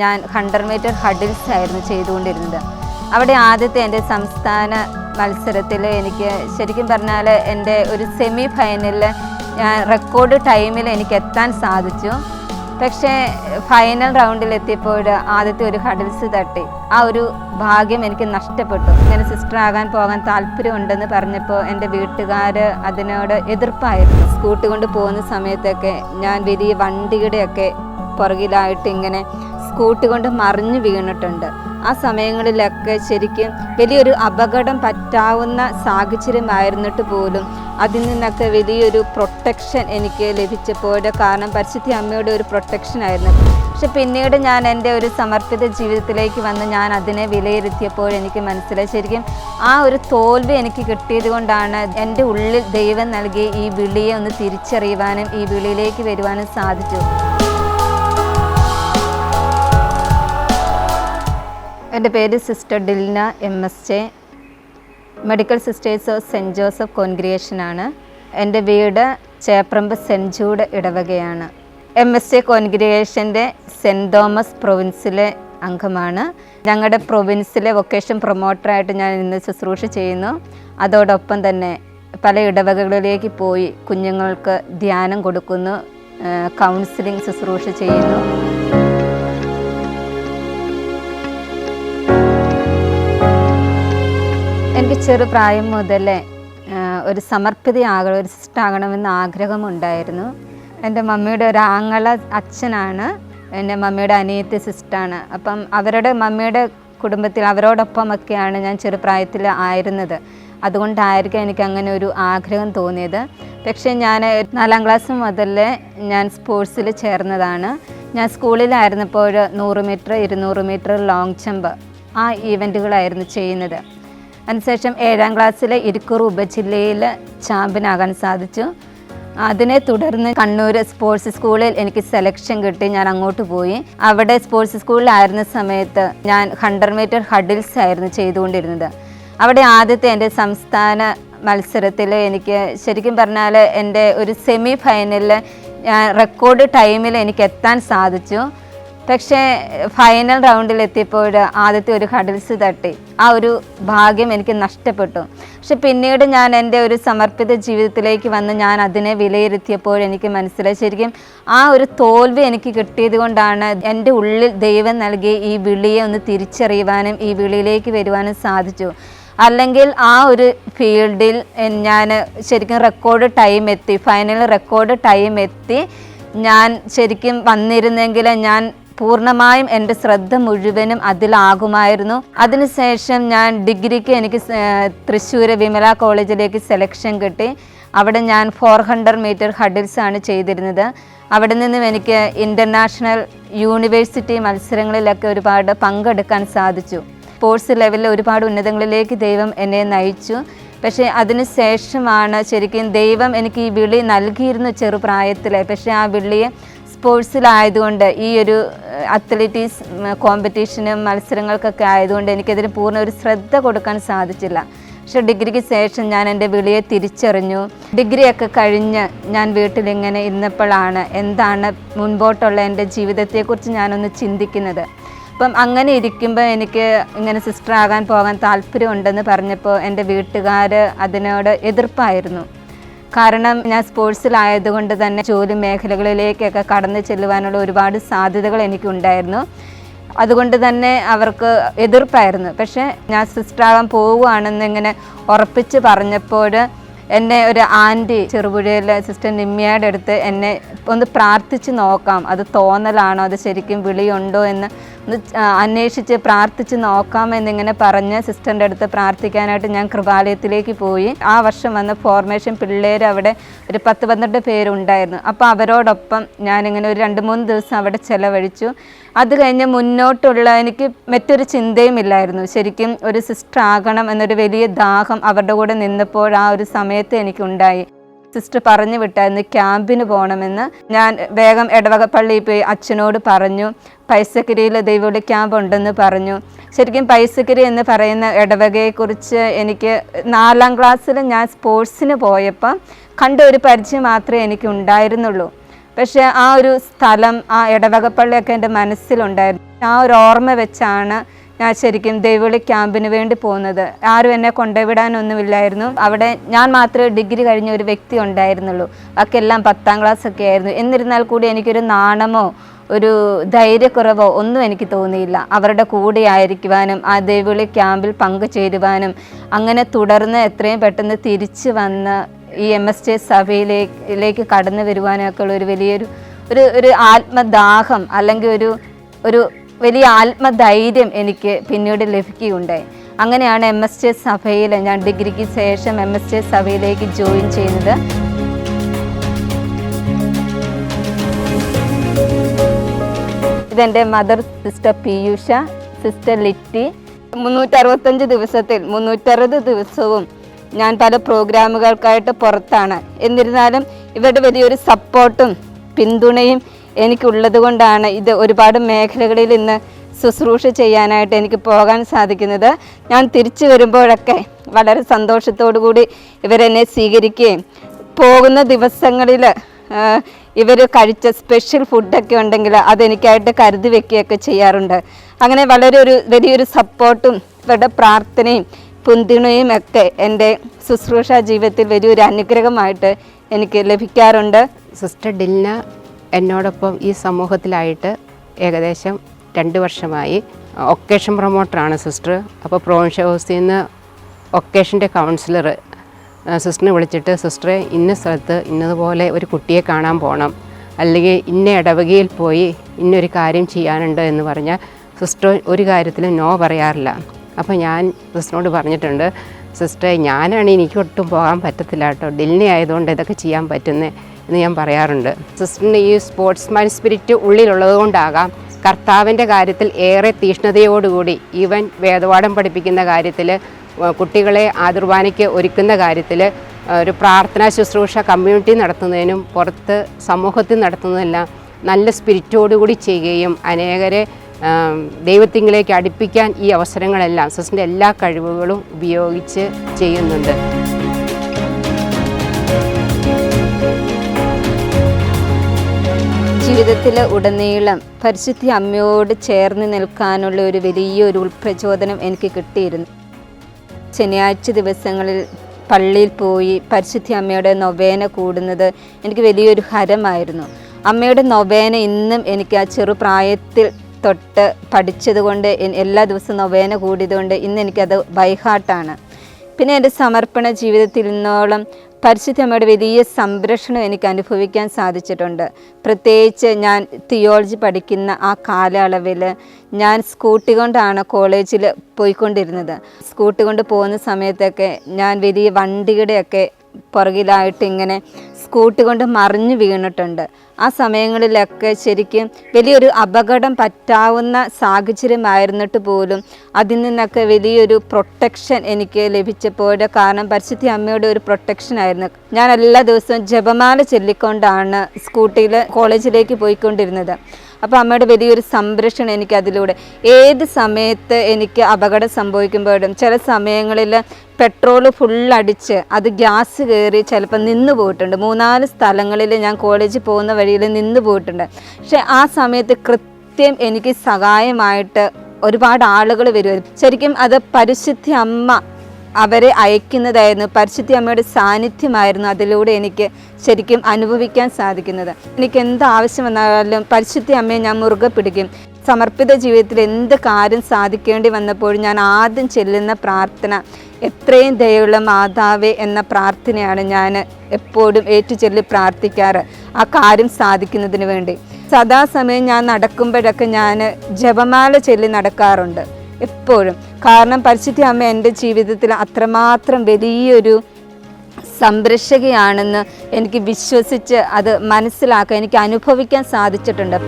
ഞാൻ hundred metre hurdles ആയിരുന്നു ചെയ്തുകൊണ്ടിരുന്നത്. അവിടെ ആദ്യത്തെ എന്റെ സംസ്ഥാന മത്സരത്തിൽ എനിക്ക് ശരിക്കും പറഞ്ഞാൽ എന്റെ ഒരു സെമി ഫൈനലിൽ ഞാൻ റെക്കോർഡ് ടൈമിൽ എനിക്ക് എത്താൻ സാധിച്ചു. പക്ഷേ ഫൈനൽ റൗണ്ടിൽ എത്തിയപ്പോൾ ആദ്യത്തെ ഒരു ഹഡിൽസ് തട്ടി. ആ ഒരു ഭാഗ്യം എനിക്ക് നഷ്ടപ്പെട്ടു. ഇങ്ങനെ സിസ്റ്റർ ആകാൻ പോകാൻ താല്പര്യമുണ്ടെന്ന് പറഞ്ഞപ്പോൾ എന്റെ വീട്ടുകാർ അതിനോട് എതിർപ്പായിരുന്നു. സ്കൂട്ടി കൊണ്ട് പോകുന്ന സമയത്തൊക്കെ ഞാൻ വലിയ വണ്ടിയുടെയൊക്കെ പുറകിലായിട്ട് ഇങ്ങനെ സ്കൂട്ടി കൊണ്ട് മറിഞ്ഞു വീണിട്ടുണ്ട്. ആ സമയങ്ങളിലൊക്കെ ശരിക്കും വലിയൊരു അപകടം പറ്റാവുന്ന സാഹചര്യമായിരുന്നിട്ട് പോലും അതിൽ നിന്നൊക്കെ വലിയൊരു പ്രൊട്ടക്ഷൻ എനിക്ക് ലഭിച്ചപ്പോൾ കാരണം പരിശുദ്ധി അമ്മയുടെ ഒരു പ്രൊട്ടക്ഷൻ ആയിരുന്നു. പക്ഷെ പിന്നീട് ഞാൻ എന്റെ ഒരു സമർപ്പിത ജീവിതത്തിലേക്ക് വന്ന് ഞാൻ അതിനെ വിലയിരുത്തിയപ്പോൾ എനിക്ക് മനസ്സിലായി. ശരിക്കും ആ ഒരു തോൽവി എനിക്ക് കിട്ടിയത് കൊണ്ടാണ് എന്റെ ഉള്ളിൽ ദൈവം നൽകിയ ഈ വിളിയെ ഒന്ന് തിരിച്ചറിയുവാനും ഈ വിളിയിലേക്ക് വരുവാനും സാധിച്ചു എന്റെ പേര് sister Dilna M S J. Medical sisters of saint Joseph കോൺഗ്രിയേഷനാണ്. എന്റെ വീട് ചേപ്രമ്പ് സെന്റ് ജൂഡ് ഇടവകയാണ്. എം എസ് ജെ കോൺഗ്രിയേഷന്റെ സെന്റ് തോമസ് പ്രൊവിൻസിലെ അംഗമാണ്. ഞങ്ങളുടെ പ്രൊവിൻസിലെ വൊക്കേഷൻ പ്രൊമോട്ടറായിട്ട് ഞാൻ ഇന്ന് ശുശ്രൂഷ ചെയ്യുന്നു. അതോടൊപ്പം തന്നെ പല ഇടവകകളിലേക്ക് പോയി കുഞ്ഞുങ്ങൾക്ക് ധ്യാനം കൊടുക്കുന്നു കൗൺസിലിംഗ് ശുശ്രൂഷ ചെയ്യുന്നു. എനിക്ക് ചെറുപ്രായം മുതലേ ഒരു സമർപ്പിതയാകണം ഒരു സിസ്റ്റർ ആകണമെന്ന് ആഗ്രഹമുണ്ടായിരുന്നു. എന്റെ മമ്മിയുടെ ഒരു ആങ്ങള അച്ഛനാണ് എന്റെ മമ്മിയുടെ അനിയത്തി സിസ്റ്റാണ് അപ്പം അവരുടെ മമ്മിയുടെ കുടുംബത്തിൽ അവരോടൊപ്പമൊക്കെയാണ് ഞാൻ ചെറുപ്രായത്തിൽ ആയിരുന്നത്. അതുകൊണ്ടായിരിക്കും എനിക്ക് അങ്ങനെ ഒരു ആഗ്രഹം തോന്നിയത്. പക്ഷേ ഞാൻ നാലാം ക്ലാസ് മുതൽ ഞാൻ സ്പോർട്സിൽ ചേർന്നതാണ്. ഞാൻ സ്കൂളിലായിരുന്നപ്പോൾ നൂറ് മീറ്റർ ഇരുന്നൂറ് മീറ്റർ ലോങ് ജമ്പ് ആ ഈവന്റുകളായിരുന്നു ചെയ്യുന്നത്. അതിനുശേഷം ഏഴാം ക്ലാസ്സിലെ ഇരിക്കൂർ ഉപജില്ലയിൽ ചാമ്പ്യനാകാൻ സാധിച്ചു. അതിനെ തുടർന്ന് കണ്ണൂർ സ്പോർട്സ് സ്കൂളിൽ എനിക്ക് സെലക്ഷൻ കിട്ടി ഞാൻ അങ്ങോട്ട് പോയി. അവിടെ സ്പോർട്സ് സ്കൂളിലായിരുന്ന സമയത്ത് ഞാൻ ഹൺഡ്രഡ് മീറ്റർ ഹഡിൽസ് ആയിരുന്നു ചെയ്തുകൊണ്ടിരുന്നത്. അവിടെ ആദ്യത്തെ എന്റെ സംസ്ഥാന മത്സരത്തിൽ എനിക്ക് ശരിക്കും പറഞ്ഞാൽ എന്റെ ഒരു സെമി ഫൈനലിൽ റെക്കോർഡ് ടൈമിൽ എനിക്ക് എത്താൻ സാധിച്ചു. പക്ഷേ ഫൈനൽ റൗണ്ടിൽ എത്തിയപ്പോൾ ആദ്യത്തെ ഒരു ഹഡിൽസ് തട്ടി. ആ ഒരു ഭാഗ്യം എനിക്ക് നഷ്ടപ്പെട്ടു. പക്ഷെ പിന്നീട് ഞാൻ എന്റെ ഒരു സമർപ്പിത ജീവിതത്തിലേക്ക് വന്ന് ഞാൻ അതിനെ വിലയിരുത്തിയപ്പോൾ എനിക്ക് മനസ്സിലായി. ശരിക്കും ആ ഒരു തോൽവി എനിക്ക് കിട്ടിയത് കൊണ്ടാണ് എന്റെ ഉള്ളിൽ ദൈവം നൽകിയ ഈ വിളിയെ ഒന്ന് തിരിച്ചറിയുവാനും ഈ വിളിയിലേക്ക് വരുവാനും സാധിച്ചു. അല്ലെങ്കിൽ ആ ഒരു ഫീൽഡിൽ ഞാൻ ശരിക്കും റെക്കോർഡ് ടൈം എത്തി. ഫൈനൽ റെക്കോർഡ് ടൈം എത്തി. ഞാൻ ശരിക്കും വന്നിരുന്നെങ്കിൽ ഞാൻ പൂർണമായും എന്റെ ശ്രദ്ധ മുഴുവനും അതിലാകുമായിരുന്നു. അതിനുശേഷം ഞാൻ ഡിഗ്രിക്ക് എനിക്ക് തൃശ്ശൂർ വിമല കോളേജിലേക്ക് സെലക്ഷൻ കിട്ടി. അവിടെ ഞാൻ ഫോർ ഹൺഡ്രഡ് മീറ്റർ ഹഡിൽസാണ് ചെയ്തിരുന്നത്. അവിടെ നിന്നും എനിക്ക് ഇന്റർനാഷണൽ യൂണിവേഴ്സിറ്റി മത്സരങ്ങളിലൊക്കെ ഒരുപാട് പങ്കെടുക്കാൻ സാധിച്ചു. സ്പോർട്സ് ലെവലിൽ ഒരുപാട് ഉന്നതങ്ങളിലേക്ക് ദൈവം എന്നെ നയിച്ചു. പക്ഷേ അതിന് ശേഷമാണ് ശരിക്കും ദൈവം എനിക്ക് ഈ വിളി നൽകിയിരുന്നു ചെറുപ്രായത്തിലെ. പക്ഷേ ആ വിളിയെ സ്പോർട്സിലായതുകൊണ്ട് ഈ ഒരു അത്ലറ്റീസ് കോമ്പറ്റീഷനും മത്സരങ്ങൾക്കൊക്കെ ആയതുകൊണ്ട് എനിക്കതിന് പൂർണ ഒരു ശ്രദ്ധ കൊടുക്കാൻ സാധിച്ചില്ല. പക്ഷെ ഡിഗ്രിക്ക് ശേഷം ഞാൻ എന്റെ വിളിയെ തിരിച്ചറിഞ്ഞു. ഡിഗ്രിയൊക്കെ കഴിഞ്ഞ് ഞാൻ വീട്ടിലിങ്ങനെ ഇരുന്നപ്പോഴാണ് എന്താണ് മുൻപോട്ടുള്ള എന്റെ ജീവിതത്തെക്കുറിച്ച് ഞാനൊന്ന് ചിന്തിക്കുന്നത്. അപ്പം അങ്ങനെ ഇരിക്കുമ്പോൾ എനിക്ക് ഇങ്ങനെ സിസ്റ്റർ ആകാൻ പോകാൻ താല്പര്യമുണ്ടെന്ന് പറഞ്ഞപ്പോൾ എന്റെ വീട്ടുകാർ അതിനോട് എതിർപ്പായിരുന്നു. കാരണം ഞാൻ സ്പോർട്സിലായതുകൊണ്ട് തന്നെ ജോലി മേഖലകളിലേക്കൊക്കെ കടന്നു ചെല്ലുവാനുള്ള ഒരുപാട് സാധ്യതകൾ എനിക്കുണ്ടായിരുന്നു. അതുകൊണ്ട് തന്നെ അവർക്ക് എതിർപ്പായിരുന്നു. പക്ഷേ ഞാൻ സിസ്റ്ററാകാൻ പോവുകയാണെന്ന് ഇങ്ങനെ ഉറപ്പിച്ച് പറഞ്ഞപ്പോൾ എന്നെ ഒരു ആന്റി ചെറുപുഴയിലെ സിസ്റ്റർ നിമ്മിയുടെ അടുത്ത് എന്നെ ഒന്ന് പ്രാർത്ഥിച്ച് നോക്കാം. അത് തോന്നലാണോ? അത് ശരിക്കും വിളിയുണ്ടോ എന്ന് അന്വേഷിച്ച് പ്രാർത്ഥിച്ച് നോക്കാമെന്നിങ്ങനെ പറഞ്ഞ് സിസ്റ്ററിന്റെ അടുത്ത് പ്രാർത്ഥിക്കാനായിട്ട് ഞാൻ കൃപാലയത്തിലേക്ക് പോയി. ആ വർഷം വന്ന ഫോർമേഷൻ പിള്ളേർ അവിടെ ഒരു പത്ത് പന്ത്രണ്ട് പേരുണ്ടായിരുന്നു. അപ്പോൾ അവരോടൊപ്പം ഞാനിങ്ങനെ ഒരു രണ്ട് മൂന്ന് ദിവസം അവിടെ ചിലവഴിച്ചു. അത് കഴിഞ്ഞ് മുന്നോട്ടുള്ള എനിക്ക് മറ്റൊരു ചിന്തയും ഇല്ലായിരുന്നു. ശരിക്കും ഒരു സിസ്റ്റർ ആകണം എന്നൊരു വലിയ ദാഹം അവരുടെ കൂടെ നിന്നപ്പോൾ ആ ഒരു സമയത്ത് എനിക്കുണ്ടായി. സിസ്റ്റർ പറഞ്ഞു വിട്ടായിരുന്നു ക്യാമ്പിന് പോകണമെന്ന്. ഞാൻ വേഗം എടവകപ്പള്ളിയിൽ പള്ളിയിൽ പോയി അച്ഛനോട് പറഞ്ഞു പൈസക്കിരിയിൽ ദൈവവിളി ക്യാമ്പ് ഉണ്ടെന്ന് പറഞ്ഞു. ശരിക്കും പൈസക്കിരി എന്ന് പറയുന്ന ഇടവകയെക്കുറിച്ച് എനിക്ക് നാലാം ക്ലാസ്സിൽ ഞാൻ സ്പോർട്സിന് പോയപ്പോൾ കണ്ട ഒരു പരിചയം മാത്രമേ എനിക്ക് ഉണ്ടായിരുന്നുള്ളൂ പക്ഷേ ആ ഒരു സ്ഥലം ആ ഇടവകപ്പള്ളിയൊക്കെ എന്റെ മനസ്സിലുണ്ടായിരുന്നു. ആ ഒരു ഓർമ്മ വെച്ചാണ് ഞാൻ ശരിക്കും ദൈവവിളി ക്യാമ്പിന് വേണ്ടി പോകുന്നത്. ആരും എന്നെ കൊണ്ടുവിടാനൊന്നുമില്ലായിരുന്നു. അവിടെ ഞാൻ മാത്രമേ ഡിഗ്രി കഴിഞ്ഞ ഒരു വ്യക്തി ഉണ്ടായിരുന്നുള്ളൂ. ബാക്കിയെല്ലാം പത്താം ക്ലാസ് ഒക്കെ ആയിരുന്നു. എന്നിരുന്നാൽ കൂടി എനിക്കൊരു നാണമോ ഒരു ധൈര്യക്കുറവോ ഒന്നും എനിക്ക് തോന്നിയില്ല. അവരുടെ കൂടെ ആയിരിക്കുവാനും ആ ദൈവവിളി ക്യാമ്പിൽ പങ്കുചേരുവാനും അങ്ങനെ തുടർന്ന് എത്രയും പെട്ടെന്ന് തിരിച്ചു വന്ന് ഈ എം എസ് ടി സഭയിലേക്ക് കടന്നു വരുവാനൊക്കെ ഉള്ള ഒരു വലിയൊരു ഒരു ഒരു ആത്മദാഹം അല്ലെങ്കിൽ ഒരു ഒരു വലിയ ആത്മധൈര്യം എനിക്ക് പിന്നീട് ലഭിക്കുകയുണ്ടായി. അങ്ങനെയാണ് എം എസ് ടി സഭയിൽ ഞാൻ ഡിഗ്രിക്ക് ശേഷം എം എസ് ടി സഭയിലേക്ക് ജോയിൻ ചെയ്യുന്നത് ഇതെന്റെ mother sister Piyusha sister Litty. മുന്നൂറ്ററുപത്തഞ്ച് ദിവസത്തിൽ മുന്നൂറ്ററുപത് ദിവസവും ഞാൻ പല പ്രോഗ്രാമുകൾക്കായിട്ട് പുറത്താണ്. എന്നിരുന്നാലും ഇവരുടെ വലിയൊരു സപ്പോർട്ടും പിന്തുണയും എനിക്കുള്ളത് കൊണ്ടാണ് ഇത് ഒരുപാട് മേഖലകളിൽ ഇന്ന് ശുശ്രൂഷ ചെയ്യാനായിട്ട് എനിക്ക് പോകാൻ സാധിക്കുന്നത്. ഞാൻ തിരിച്ചു വരുമ്പോഴൊക്കെ വളരെ സന്തോഷത്തോടു കൂടി ഇവരെന്നെ സ്വീകരിക്കുകയും പോകുന്ന ദിവസങ്ങളിൽ ഇവർ കഴിച്ച സ്പെഷ്യൽ ഫുഡൊക്കെ ഉണ്ടെങ്കിൽ അതെനിക്കായിട്ട് കരുതി വെക്കുകയൊക്കെ ചെയ്യാറുണ്ട്. അങ്ങനെ വളരെ ഒരു വലിയൊരു സപ്പോർട്ടും ഇവരുടെ പ്രാർത്ഥനയും പിന്തുണയും ഒക്കെ എന്റെ ശുശ്രൂഷ ജീവിതത്തിൽ വലിയൊരു അനുഗ്രഹമായിട്ട് എനിക്ക് ലഭിക്കാറുണ്ട്. സിസ്റ്റർ ഡിൽന എന്നോടൊപ്പം ഈ സമൂഹത്തിലായിട്ട് ഏകദേശം രണ്ട് വർഷമായി. ഒക്കേഷൻ പ്രൊമോട്ടറാണ് സിസ്റ്റർ. അപ്പോൾ പ്രോവിൻഷ്യൽ ഹൗസിൽ നിന്ന് ഒക്കേഷന്റെ കൗൺസിലർ സിസ്റ്ററിനെ വിളിച്ചിട്ട് സിസ്റ്ററെ ഇന്ന സ്ഥലത്ത് ഇന്നതുപോലെ ഒരു കുട്ടിയെ കാണാൻ പോകണം അല്ലെങ്കിൽ ഇന്ന ഇടവകയിൽ പോയി ഇന്നൊരു കാര്യം ചെയ്യാനുണ്ട് എന്ന് പറഞ്ഞാൽ സിസ്റ്റർ ഒരു കാര്യത്തിലും നോ പറയാറില്ല. അപ്പോൾ ഞാൻ സിസ്റ്ററിനോട് പറഞ്ഞിട്ടുണ്ട് സിസ്റ്ററെ ഞാനാണ് എനിക്ക് ഒട്ടും പോകാൻ പറ്റത്തില്ല കേട്ടോ. ഡെല്ലി ആയതുകൊണ്ട് ഇതൊക്കെ ചെയ്യാൻ പറ്റുന്നത് എന്ന് ഞാൻ പറയാറുണ്ട്. സിസ്റ്ററിന് ഈ സ്പോർട്സ്മാൻ സ്പിരിറ്റ് ഉള്ളിലുള്ളത് കൊണ്ടാകാം കർത്താവിന്റെ കാര്യത്തിൽ ഏറെ തീഷ്ണതയോടുകൂടി ഈവൻ വേദപാഠം പഠിപ്പിക്കുന്ന കാര്യത്തിൽ കുട്ടികളെ ആദുർബാനയ്ക്ക് ഒരുക്കുന്ന കാര്യത്തിൽ ഒരു പ്രാർത്ഥനാ ശുശ്രൂഷ കമ്മ്യൂണിറ്റി നടത്തുന്നതിനും പുറത്ത് സമൂഹത്തിൽ നടത്തുന്നതെല്ലാം നല്ല സ്പിരിറ്റോടുകൂടി ചെയ്യുകയും അനേകരെ ദൈവത്തിങ്കിലേക്ക് അടുപ്പിക്കാൻ ഈ അവസരങ്ങളെല്ലാം സിസ്റ്ററിന്റെ എല്ലാ കഴിവുകളും ഉപയോഗിച്ച് ചെയ്യുന്നുണ്ട്. ജീവിതത്തിൽ ഉടനീളം പരിശുദ്ധി അമ്മയോട് ചേർന്ന് നിൽക്കാനുള്ള ഒരു വലിയൊരു ഉൾപ്രചോദനം എനിക്ക് കിട്ടിയിരുന്നു. ശനിയാഴ്ച ദിവസങ്ങളിൽ പള്ളിയിൽ പോയി പരിശുദ്ധി അമ്മയുടെ നൊവേന കൂടുന്നത് എനിക്ക് വലിയൊരു ഹരമായിരുന്നു. അമ്മയുടെ നൊവേന ഇന്നും എനിക്ക് ആ ചെറുപ്രായത്തിൽ തൊട്ട് പഠിച്ചതുകൊണ്ട് എല്ലാ ദിവസവും നൊവേന കൂടിയതുകൊണ്ട് ഇന്ന് എനിക്കത് ബൈഹാർട്ടാണ് പിന്നെ എന്റെ സമർപ്പണ ജീവിതത്തിൽ ഇന്നോളം പരിശുദ്ധമ്മയുടെ വലിയ സംരക്ഷണം എനിക്ക് അനുഭവിക്കാൻ സാധിച്ചിട്ടുണ്ട്. പ്രത്യേകിച്ച് ഞാൻ തിയോളജി പഠിക്കുന്ന ആ കാലയളവിൽ ഞാൻ സ്കൂട്ടി കൊണ്ടാണ് കോളേജിൽ പോയിക്കൊണ്ടിരുന്നത്. സ്കൂട്ടി കൊണ്ട് പോകുന്ന സമയത്തൊക്കെ ഞാൻ വലിയ വണ്ടിയുടെയൊക്കെ പുറകിലായിട്ട് ഇങ്ങനെ സ്കൂട്ടി കൊണ്ട് മറിഞ്ഞു വീണിട്ടുണ്ട്. ആ സമയങ്ങളിലൊക്കെ ശരിക്കും വലിയൊരു അപകടം പറ്റാവുന്ന സാഹചര്യമായിരുന്നിട്ട് പോലും അതിൽ നിന്നൊക്കെ വലിയൊരു പ്രൊട്ടക്ഷൻ എനിക്ക് ലഭിച്ചപ്പോൾ കാരണം പരിശുദ്ധി അമ്മയുടെ ഒരു പ്രൊട്ടക്ഷൻ ആയിരുന്നു. ഞാൻ എല്ലാ ദിവസവും ജപമാല ചൊല്ലിക്കൊണ്ടാണ് സ്കൂട്ടിയിൽ കോളേജിലേക്ക് പോയിക്കൊണ്ടിരുന്നത്. അപ്പോൾ അമ്മയുടെ വലിയൊരു സംരക്ഷണം എനിക്ക് അതിലൂടെ. ഏത് സമയത്ത് എനിക്ക് അപകടം സംഭവിക്കുമ്പോഴും ചില സമയങ്ങളിൽ പെട്രോൾ ഫുൾ അടിച്ച് അത് ഗ്യാസ് കയറി ചിലപ്പോൾ നിന്ന് പോയിട്ടുണ്ട്. മൂന്നാൽ സ്ഥലങ്ങളിൽ ഞാൻ കോളേജിൽ പോകുന്ന വഴിയിൽ നിന്ന് പോയിട്ടുണ്ട്. പക്ഷേ ആ സമയത്ത് കൃത്യം എനിക്ക് സഹായമായിട്ട് ഒരുപാട് ആളുകൾ വരുമായിരുന്നു. ശരിക്കും അത് പരിശുദ്ധി അമ്മ അവരെ അയക്കുന്നതായിരുന്നു. പരിശുദ്ധി അമ്മയുടെ സാന്നിധ്യമായിരുന്നു അതിലൂടെ എനിക്ക് ശരിക്കും അനുഭവിക്കാൻ സാധിക്കുന്നത്. എനിക്ക് എന്ത് ആവശ്യം വന്നാലും പരിശുദ്ധി അമ്മയെ ഞാൻ മുറുകെ പിടിക്കും. സമർപ്പിത ജീവിതത്തിൽ എന്ത് കാര്യം സാധിക്കേണ്ടി വന്നപ്പോഴും ഞാൻ ആദ്യം ചെല്ലുന്ന പ്രാർത്ഥന എത്രയും ദയുള്ള മാതാവേ എന്ന പ്രാർത്ഥനയാണ് ഞാൻ എപ്പോഴും ഏറ്റുചൊല്ലി പ്രാർത്ഥിക്കാറ് ആ കാര്യം സാധിക്കുന്നതിന് വേണ്ടി. സദാസമയം ഞാൻ നടക്കുമ്പോഴൊക്കെ ഞാൻ ജപമാല ചൊല്ലി നടക്കാറുണ്ട്. എപ്പോഴും. കാരണം പരിശുദ്ധ അമ്മ എന്റെ ജീവിതത്തിൽ അത്രമാത്രം വലിയൊരു സംരക്ഷകയാണെന്ന് എനിക്ക് വിശ്വസിച്ച് അത് മനസ്സിലാക്കാൻ എനിക്ക് അനുഭവിക്കാൻ സാധിച്ചിട്ടുണ്ട്.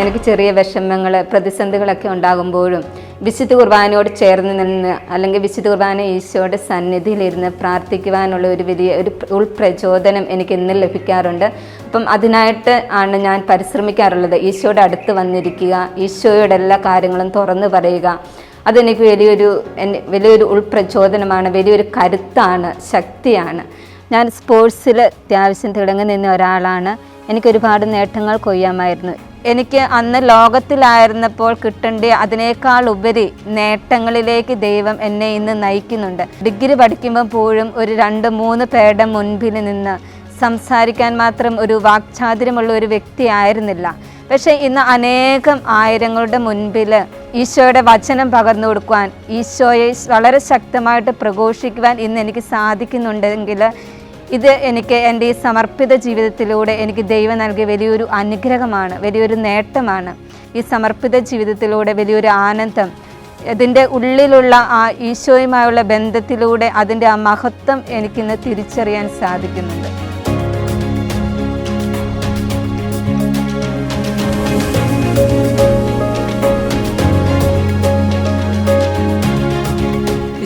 എനിക്ക് ചെറിയ വിഷമങ്ങൾ പ്രതിസന്ധികളൊക്കെ ഉണ്ടാകുമ്പോഴും വിശുദ്ധ കുർബാനയോട് ചേർന്ന് നിന്ന് അല്ലെങ്കിൽ വിശുദ്ധ കുർബാന ഈശോയുടെ സന്നിധിയിലിരുന്ന് പ്രാർത്ഥിക്കുവാനുള്ള ഒരു വലിയ ഒരു ഉൾപ്രചോദനം എനിക്ക് ഇന്ന് ലഭിക്കാറുണ്ട്. അപ്പം അതിനായിട്ട് ആണ് ഞാൻ പരിശ്രമിക്കാറുള്ളത്. ഈശോയുടെ അടുത്ത് വന്നിരിക്കുക ഈശോയുടെ എല്ലാ കാര്യങ്ങളും തുറന്നു പറയുക. അതെനിക്ക് വലിയൊരു വലിയൊരു ഉൾപ്രചോദനമാണ് വലിയൊരു കരുത്താണ് ശക്തിയാണ്. ഞാൻ സ്പോർട്സിൽ അത്യാവശ്യം തിളങ്ങി നിന്ന ഒരാളാണ്. എനിക്ക് ഒരുപാട് നേട്ടങ്ങൾ കൊയ്യാമായിരുന്നു. എനിക്ക് അന്ന് ലോകത്തിലായിരുന്നപ്പോൾ കിട്ടേണ്ട അതിനേക്കാൾ ഉപരി നേട്ടങ്ങളിലേക്ക് ദൈവം എന്നെ ഇന്ന് നയിക്കുന്നുണ്ട്. ഡിഗ്രി പഠിക്കുമ്പോൾ പോലും ഒരു രണ്ട് മൂന്ന് പേരുടെ മുൻപിൽ നിന്ന് സംസാരിക്കാൻ മാത്രം ഒരു വാക്ചാതുര്യമുള്ള ഒരു വ്യക്തിയായിരുന്നില്ല പക്ഷേ ഇന്ന് അനേകം ആയിരങ്ങളുടെ മുൻപിൽ ഈശോയുടെ വചനം പകർന്നു കൊടുക്കുവാൻ ഈശോയെ വളരെ ശക്തമായിട്ട് പ്രഘോഷിക്കുവാൻ ഇന്ന് എനിക്ക് സാധിക്കുന്നുണ്ടെങ്കിൽ ഇത് എനിക്ക് എന്റെ ഈ സമർപ്പിത ജീവിതത്തിലൂടെ എനിക്ക് ദൈവം നൽകിയ വലിയൊരു അനുഗ്രഹമാണ് വലിയൊരു നേട്ടമാണ്. ഈ സമർപ്പിത ജീവിതത്തിലൂടെ വലിയൊരു ആനന്ദം അതിന്റെ ഉള്ളിലുള്ള ആ ഈശോയുമായുള്ള ബന്ധത്തിലൂടെ അതിന്റെ ആ മഹത്വം എനിക്കിന്ന് തിരിച്ചറിയാൻ സാധിക്കുന്നുണ്ട്.